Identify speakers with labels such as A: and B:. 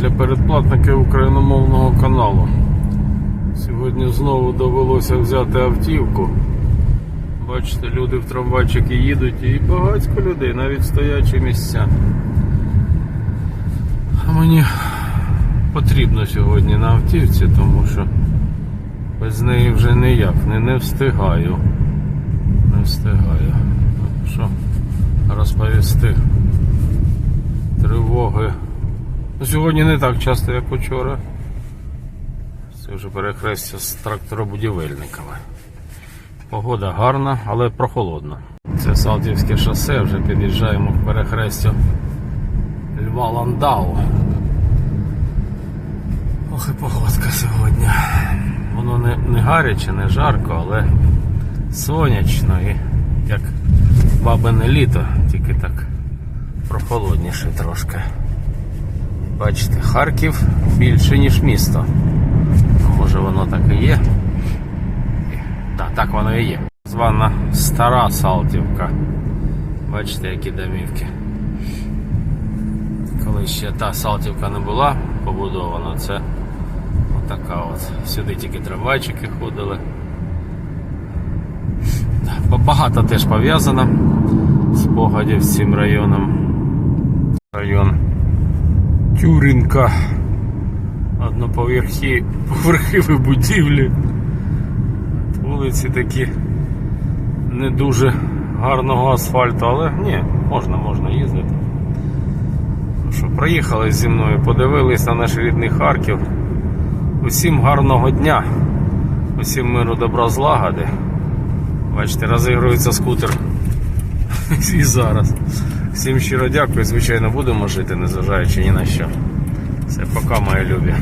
A: для передплатників україномовного каналу. Сьогодні знову довелося взяти автівку. Бачите, люди в трамвайчики їдуть і багатько людей, навіть стоячі місця. А мені потрібно сьогодні на автівці, тому що без неї вже ніяк не, не встигаю. Не встигаю. Ну, Що розповісти? Тривоги. Ну, Сьогодні не так часто, як учора. Це вже перехрестя з тракторобудівельниками. Погода гарна, але прохолодна. Це Салтівське шосе, вже під'їжджаємо к перехрестю Льва Ландау. Ох і погодка сьогодні. Воно не, не гаряче, не жарко, але сонячно і як бабине літо, тільки так прохолодніше трошки. Бачите, Харків більше, ніж місто. Може воно так і є. Так, так воно і є. Звана Стара Салтівка. Бачите, які домівки. Коли ще та Салтівка не була побудована, це отака от. Сюди тільки трамвайчики ходили. Багато теж пов'язано спогадів з цим районом. Район Тюрінка. Одноповерхі поверхові будівлі. Вулиці такі не дуже гарного асфальту, але ні, можна, можна їздити. Ну що, проїхали зі мною, подивились на наш рідний Харків. Усім гарного дня, усім миру добра злагоди. Бачите, розігрується скутер. І зараз. Всім щиро дякую, звичайно, будемо жити, незважаючи ні на що. Все, пока, мої любі.